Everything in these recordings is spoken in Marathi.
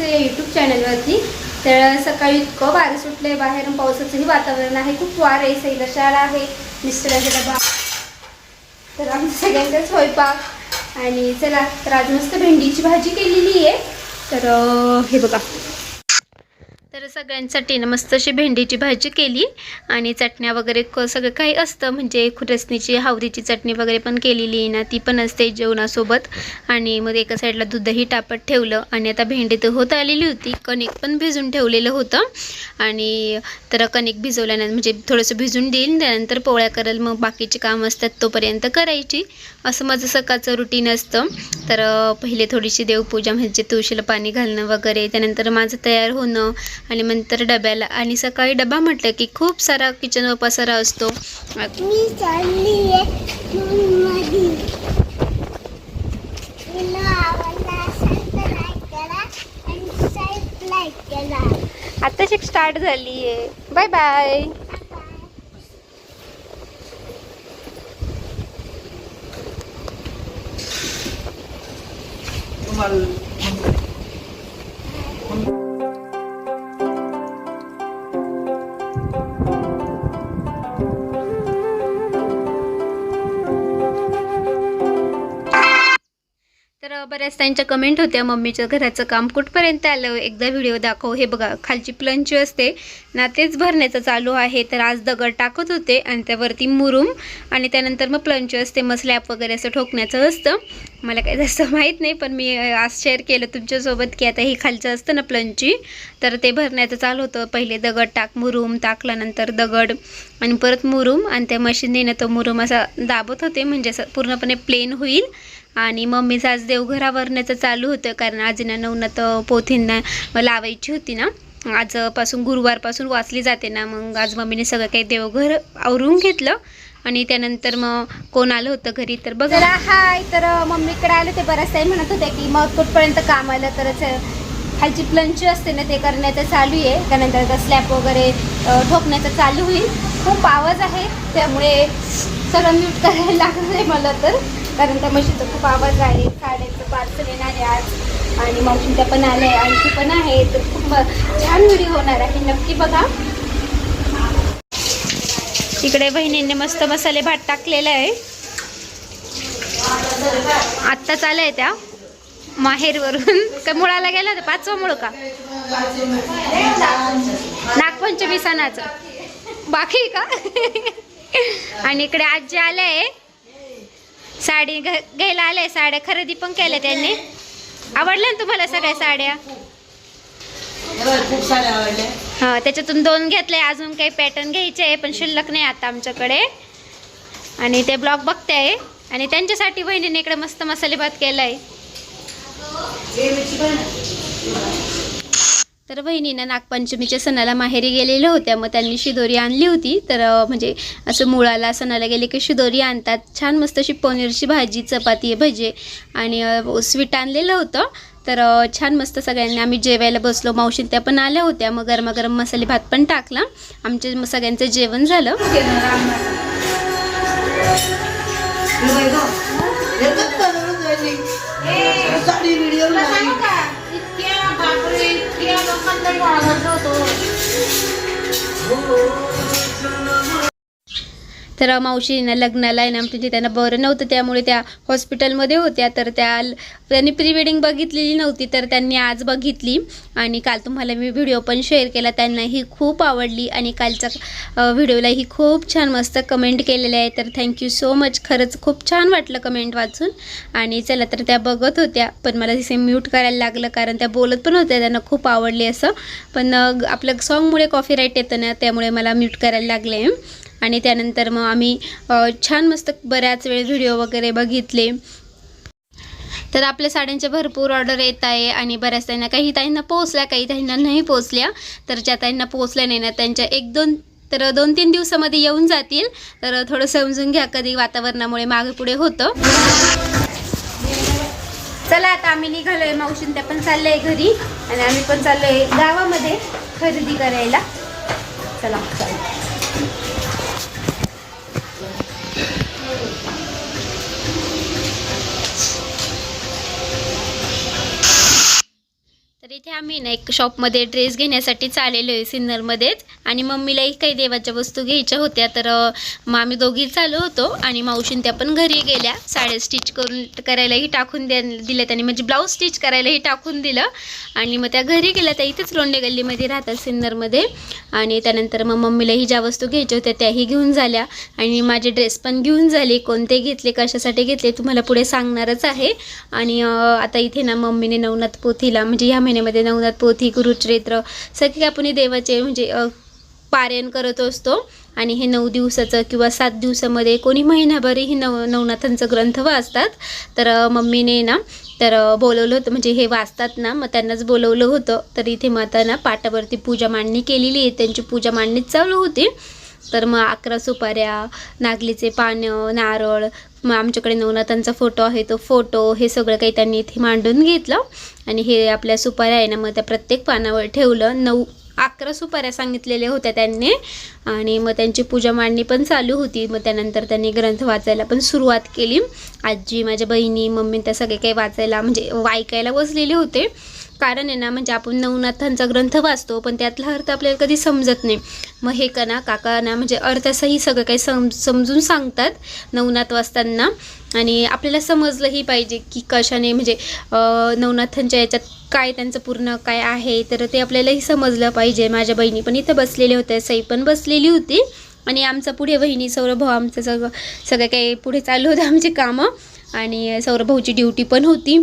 आहे यूट्यूब चॅनलवरती तर सकाळी इतकं वारं सुटलंय बाहेर पावसाचंही वातावरण आहे. खूप वार आहे सैल शाळा आहे मिस्टरांचा डबा तर आमच्या सगळ्यांचा स्वयंपाक आणि चला तर आज मस्त भेंडीची भाजी केलेली आहे. तर हे बघा. सगळ्यांसाठी ना मस्त अशी भेंडीची भाजी केली. आणि चटण्या वगैरे क सगळं काही असतं. म्हणजे खुरसणीची हावरीची चटणी वगैरे पण केलेली आहे ना ती पण असते जेवणासोबत. आणि मग एका साईडला दूधही टापत ठेवलं. आणि आता भेंडी तर होत आलेली होती. कणिक पण भिजून ठेवलेलं होतं. आणि तर कणिक भिजवल्यानंतर म्हणजे थोडंसं भिजून देईल त्यानंतर पोळ्या करेल. मग बाकीची कामं असतात तोपर्यंत करायची. असं माझं सकाळचं रुटीन असतं. तर पहिले थोडीशी देवपूजा म्हणजे तुळशीला पाणी घालणं वगैरे. त्यानंतर माझं तयार होणं. आणि नंतर डब्याला आणि सकाळी डबा म्हटलं की खूप सारा किचन पसारा असतो. मी चालली आहे स्कूलमध्ये तुला आवडला असेल तर लाईक करा आणि सबस्क्राईब करा. आता शिक स्टार्ट झाली आहे. बाय बाय बऱ्याच त्यांच्या कमेंट होत्या. मम्मीच्या घराचं काम कुठपर्यंत आलं? एकदा व्हिडिओ दाखव. हे बघा खालची प्लंची असते. ना तेच भरण्याचं चालू आहे. तर आज दगड टाकत होते आणि त्यावरती मुरूम आणि त्यानंतर मग प्लंची असते. मग स्लॅब वगैरे असं ठोकण्याचं असतं. मला काही जास्त माहीत नाही पण मी आज शेअर केलं तुमच्यासोबत की आता हे खालचं असतं ना प्लंची तर ते भरण्याचं चालू होतं. पहिले दगड टाक मुरूम टाकल्यानंतर दगड आणि परत मुरूम. आणि त्या मशीनने तो मुरुम असा दाबत होते. म्हणजे असं पूर्णपणे प्लेन होईल. आणि मम्मीचं आज देवघरावरण्याचं चालू होतं कारण आजीना नवनाथ पोथींना लावायची होती ना. आजपासून गुरुवारपासून वाचली जाते ना मग आज मम्मीने सगळं काही देवघर आवरून घेतलं. आणि त्यानंतर मग कोण आलं होतं घरी तर बघा. हाय तर मम्मीकडे आले ते बऱ्याच टाईम म्हणत होते की मग कुठपर्यंत काम आलं तरच खालची प्लंची असते ना ते करण्याचं चालू आहे. त्यानंतर आता वगैरे ठोकण्याचं चालू होईल. खूप आवाज आहे त्यामुळे सगळं म्यूट करायला लागलं आहे मला तर. कारण त्या म्हशीचा खूप आवाज आहे खाण्याचं पार्सल येणार आहे आज. आणि मावशींच्या पण आल्या आहे आणखी पण आहे. तर खूप छान व्हिडिओ होणार आहे. नक्की बघा. इकडे बहिणींनी मस्त मसाले भात टाकलेला आहे. आत्ताच आलंय त्या माहेरवरून. का मुळाला गेला होता? पाचवा मुळ का? नागपंचमी सणाचं बाकी का? आणि इकडे आजी आले साडी घ्यायला आले साड्या खरेदी पण केल्या त्यांनी. आवडल्या ना तुम्हाला सगळ्या साड्या? हा त्याच्यातून दोन घेतले अजून काही पॅटर्न घ्यायचे आहे पण शिल्लक नाही आता आमच्याकडे. आणि ते ब्लॉग बघते आहे. आणि त्यांच्यासाठी बहिणीने इकडे मस्त मसाले भात केलाय. तर बहिणीनं नागपंचमीच्या सणाला माहेरी गेलेल्या होत्या मग त्यांनी शिदोरी आणली होती तर म्हणजे असं मुळाला सणाला गेले की शिदोरी आणतात छान मस्त अशी पनीरची भाजी चपाती भजे आणि स्वीट आणलेलं होतं तर छान मस्त सगळ्यांनी आम्ही जेवायला बसलो मावशी त्या पण आल्या होत्या मग गरमागरम मसाले भात पण टाकला आमचे सगळ्यांचं जेवण झालं येतात का रोज वेळी? साडी व्हिडिओ तर मावशीनं लग्नाला आहे ना म्हणजे त्यांना बरं नव्हतं त्यामुळे त्या हॉस्पिटलमध्ये होत्या. तर त्या त्यांनी प्री वेडिंग बघितलेली नव्हती तर त्यांनी आज बघितली. आणि काल तुम्हाला मी व्हिडिओ पण शेअर केला त्यांनाही खूप आवडली. आणि कालच्या व्हिडिओलाही खूप छान मस्त कमेंट केलेले आहे तर थँक्यू सो मच खरंच खूप छान वाटलं कमेंट वाचून. आणि चला तर त्या बघत होत्या पण मला तिथे म्यूट करायला लागलं कारण त्या बोलत पण होत्या त्यांना खूप आवडली असं. पण अ, आपलं सॉन्गमुळे कॉपीराईट येतं ना त्यामुळे मला म्यूट करायला लागले आणि त्यानंतर मग आम्ही छान मस्त बऱ्याच वेळ व्हिडिओ वगैरे बघितले. तर आपल्या साड्यांच्या भरपूर ऑर्डर येत आहे आणि बऱ्याच ताईंना काही ताईंना पोहोचल्या काही ताईंना नाही पोहोचल्या. तर ज्या ताईंना पोहोचल्या नाही ना त्यांच्या एक दोन तर दोन तीन दिवसामध्ये येऊन जातील. तर थोडं समजून घ्या कधी वातावरणामुळे मागे पुढे होतं. चला आता आम्ही निघालोय. मावशीन त्या पण चाललंय घरी. आणि आम्ही पण चाललोय गावामध्ये खरेदी करायला. चला चला. आम्ही ना एक शॉपमध्ये ड्रेस घेण्यासाठी चाललेलो आहे सिन्नरमध्येच. आणि मम्मीलाही काही देवाच्या वस्तू घ्यायच्या होत्या तर मग आम्ही दोघी चालू होतो आणि मावशीन त्या पण घरी गेल्या. साड्या स्टिच करून करायलाही टाकून द्या दिल्या त्यांनी. म्हणजे ब्लाऊज स्टिच करायलाही टाकून दिलं. आणि मग त्या घरी गेल्या त्या इथेच लोंडे गल्लीमध्ये राहतात सिन्नरमध्ये. आणि त्यानंतर मग मम्मीलाही ज्या वस्तू घ्यायच्या होत्या त्याही घेऊन झाल्या. आणि माझे ड्रेस पण घेऊन झाले. कोणते घेतले कशासाठी घेतले तुम्हाला पुढे सांगणारच आहे. आणि आता इथे ना मम्मीने नवनाथ पोथीला म्हणजे ह्या महिन्यामध्ये नवनाथ पोथी गुरुचरित्र सगळे आपण हे देवाचे म्हणजे पारायण करत असतो. आणि हे नऊ दिवसाचं किंवा सात दिवसामध्ये कोणी महिनाभरही नव नवनाथांचं ग्रंथ वाचतात. तर मम्मीने ना तर बोलवलं होतं. म्हणजे हे वाचतात ना मग त्यांनाच बोलवलं होतं. तर इथे मग ना पाटावरती पूजा मांडणी केलेली आहे. त्यांची पूजा मांडणी चालू होती. तर मग अकरा सुपाऱ्या नागलीचे पानं नारळ मग आमच्याकडे नवनाथांचा फोटो आहे तो फोटो हे सगळं काही त्यांनी इथे मांडून घेतलं. आणि हे आपल्या सुपाऱ्या आहे ना मग त्या प्रत्येक पानावर ठेवलं. नऊ अकरा सुपाऱ्या सांगितलेल्या होत्या त्यांनी. आणि मग त्यांची पूजा मांडणी पण चालू होती. मग त्यानंतर त्यांनी ग्रंथ वाचायला पण सुरुवात केली. आजी माझ्या बहिणी मम्मी त्या सगळे काही वाचायला म्हणजे ऐकायला बसलेले होते. कारण आहे ना म्हणजे आपण नवनाथांचा ग्रंथ वाचतो पण त्यातला अर्थ आपल्याला कधी समजत नाही. मग हे का ना काका ना म्हणजे अर्थासही सगळं काही सम समजून सांगतात नवनाथ वाचताना. आणि आपल्याला समजलंही पाहिजे की कशाने म्हणजे नवनाथांच्या याच्यात काय त्यांचं पूर्ण काय आहे तर ते आपल्यालाही समजलं पाहिजे. माझ्या बहिणी पण इथं बसलेल्या होत्या सई पण बसलेली होती. आणि आमचं पुढे वहिनी सौरभ भाऊ आमचं सगळं सगळं काही पुढे चालू होतं आमची कामं. आणि सौरभ भाऊची ड्युटी पण होती.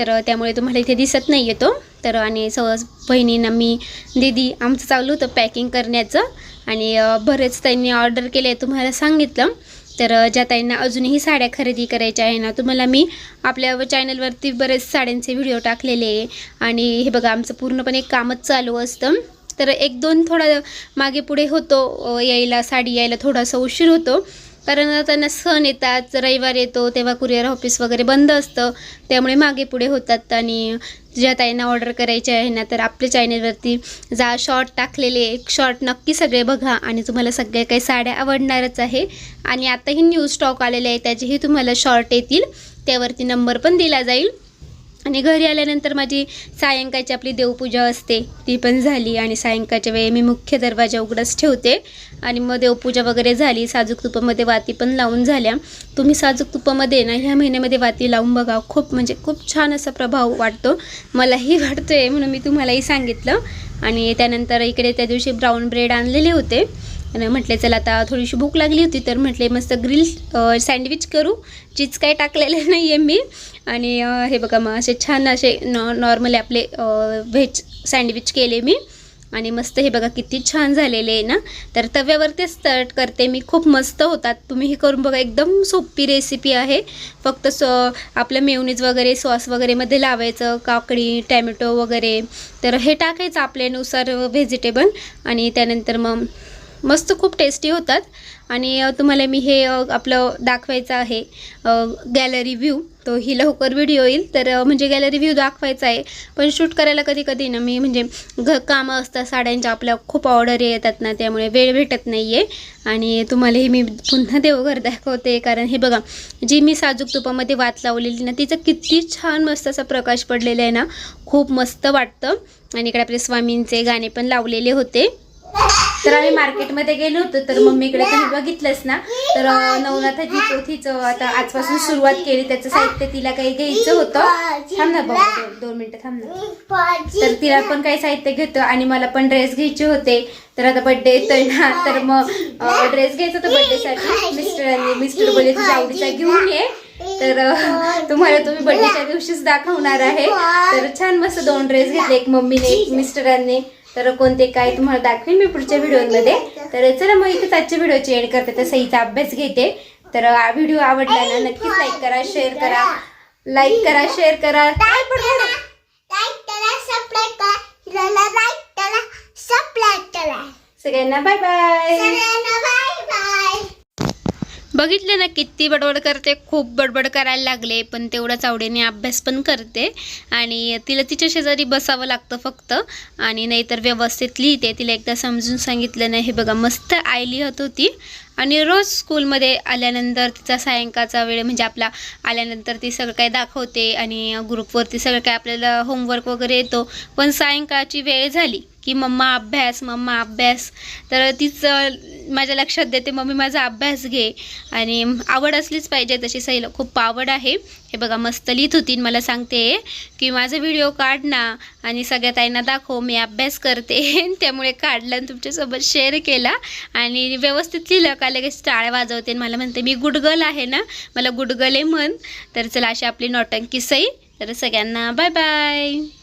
तर त्यामुळे तुम्हाला इथे दिसत नाही येतो. तर आणि सहज बहिणींना मी दीदी आमचं चालू होतं पॅकिंग करण्याचं. आणि बरेच त्यांनी ऑर्डर केले तुम्हाला सांगितलं. तर ज्या ताईंना अजूनही साड्या खरेदी करायच्या आहे ना तुम्हाला मी आपल्या चॅनलवरती बरेच साड्यांचे व्हिडिओ टाकलेले आणि हे बघा आमचं पूर्णपणे कामच चालू असतं. तर एक दोन थोडा मागे पुढे होतो यायला साडी यायला थोडासा उशीर होतो. कारण त्यांना सण येतात रविवार येतो तेव्हा कुरिअर ऑफिस वगैरे बंद असतं. त्यामुळे मागे पुढे होतात आणि ज्या ताईंना ऑर्डर करायची आहे ना तर आपल्या चॅनेलवरती जा शॉर्ट टाकलेले शॉर्ट नक्की सगळे बघा आणि तुम्हाला सगळ्या काही साड्या आवडणारच आहे. आणि आताही न्यू स्टॉक आलेले आहे त्याचेही तुम्हाला शॉर्ट येतील. त्यावरती नंबर पण दिला जाईल. आणि घरी आल्यानंतर माझी सायंकाळची आपली देवपूजा असते ती पण झाली. आणि सायंकाळच्या वेळी मी मुख्य दरवाजा उघडच ठेवते. आणि मग देवपूजा वगैरे झाली. साजूक तुपामध्ये वाती पण लावून झाल्या. तुम्ही साजूक तुपामध्ये ना ह्या महिन्यामध्ये वाती लावून बघा. खूप म्हणजे खूप छान असा प्रभाव वाटतो. मलाही वाटतो आहे म्हणून मी तुम्हालाही सांगितलं. आणि त्यानंतर इकडे त्या दिवशी ब्राऊन ब्रेड आणलेले होते. आणि म्हटले चला आता थोडीशी भूक लागली होती तर म्हटले मस्त ग्रिल सँडविच करू चीज काय टाकलेलं नाही आहे मी. आणि हे बघा मग असे छान असे नॉ नॉर्मली आपले व्हेज सँडविच केले मी. आणि मस्त हे बघा किती छान झालेले आहे ना. तर तव्यावरतीच तट करते मी. खूप मस्त होतात. तुम्ही हे करून बघा एकदम सोपी रेसिपी आहे. फक्त स आपलं मेवनीज वगैरे सॉस वगैरेमध्ये लावायचं काकडी टॅमॅटो वगैरे. तर हे टाकायचं आपल्यानुसार व्हेजिटेबल आणि त्यानंतर मग मस्त खूप टेस्टी होतात. आणि तुम्हाला मी हे आपलं दाखवायचं आहे गॅलरी व्ह्यू तो ही लवकर व्हिडिओ येईल. तर म्हणजे गॅलरी व्ह्यू दाखवायचा आहे. पण शूट करायला कधी कधी ना मी म्हणजे घ कामं असतात साड्यांच्या आपल्या खूप ऑर्डर येतात ना त्यामुळे वेळ भेटत नाही आहे आणि तुम्हालाही मी पुन्हा देवघर दाखवते. कारण हे बघा जी मी साजूक तुपामध्ये वात लावलेली ना तिचं किती छान मस्त असा प्रकाश पडलेला आहे ना. खूप मस्त वाटतं. आणि इकडे आपले स्वामींचे गाणे पण लावलेले होते. तर आम्ही मार्केटमध्ये गेलो होतो तर मम्मीकडे तुम्ही बघितलंच ना. तर नवनाथाची पोथीचं आता आजपासून सुरुवात केली त्याचं साहित्य तिला काही घ्यायचं होतं. थांब ना बाबा दोन दोन मिनिटं थांब ना. तर तिला पण काही साहित्य घेतो आणि मला पण ड्रेस घ्यायचे होते. तर आता बड्डे येतोय ना तर मग ड्रेस घ्यायचा होता बड्डेसाठी मिस्टरांनी मिस्टर बोलले तुझ्या आवडीचा घेऊन ये. तर तुम्हाला तुम्ही बड्डेच्या दिवशीच दाखवणार आहे. तर छान मस्त दोन ड्रेस घेतले एक मम्मीने एक मिस्टरांनी. तर कोणते काय तुम्हाला दाखवेन मी पुढच्या व्हिडिओमध्ये. तर चला मग इथेच आजच्या व्हिडिओची एंड करते. तर सईचा अभ्यास घेते. तर व्हिडिओ आवडला ना नक्कीच लाईक करा शेअर करा. लाईक करा शेअर करा. काय पण करा. सगळ्यांना बाय बाय बघितले ना किती बडबड करते खूप बडबड करायला लागले पण तेवढाच आवडीने अभ्यास पण करते. आणि तिला तिच्या शेजारी बसावं लागतं फक्त. आणि नाहीतर व्यवस्थित लिहिते. तिला एकदा समजून सांगितलं नाही हे बघा मस्त आई लिहत होती. आणि रोज स्कूलमध्ये आल्यानंतर तिचा सायंकाळचा वेळ म्हणजे आपला आल्यानंतर ती सगळं काय दाखवते आणि ग्रुपवरती सगळं काय आपल्याला होमवर्क वगैरे येतो. पण सायंकाळची वेळ झाली. की मम्मा अभ्यास मम्मा अभ्यास. तर तिचं माझ्या लक्षात देते मम्मी माझा अभ्यास घे. आणि आवड असलीच पाहिजे तशी सईला खूप आवड आहे. हे बघा मस्त लिहित होती मला सांगते की माझा व्हिडिओ काढ ना आणि सगळ्या ताईंना दाखव मी अभ्यास करते. त्यामुळे काढलं आणि तुमच्यासोबत शेअर केला. आणि व्यवस्थित लिहिलं का लगेच टाळ वाजवते. मला म्हणते मी गुडगल आहे ना मला गुडगल आहे म्हण. तर चला अशी आपली नौटंकी सई. तर सगळ्यांना बाय बाय.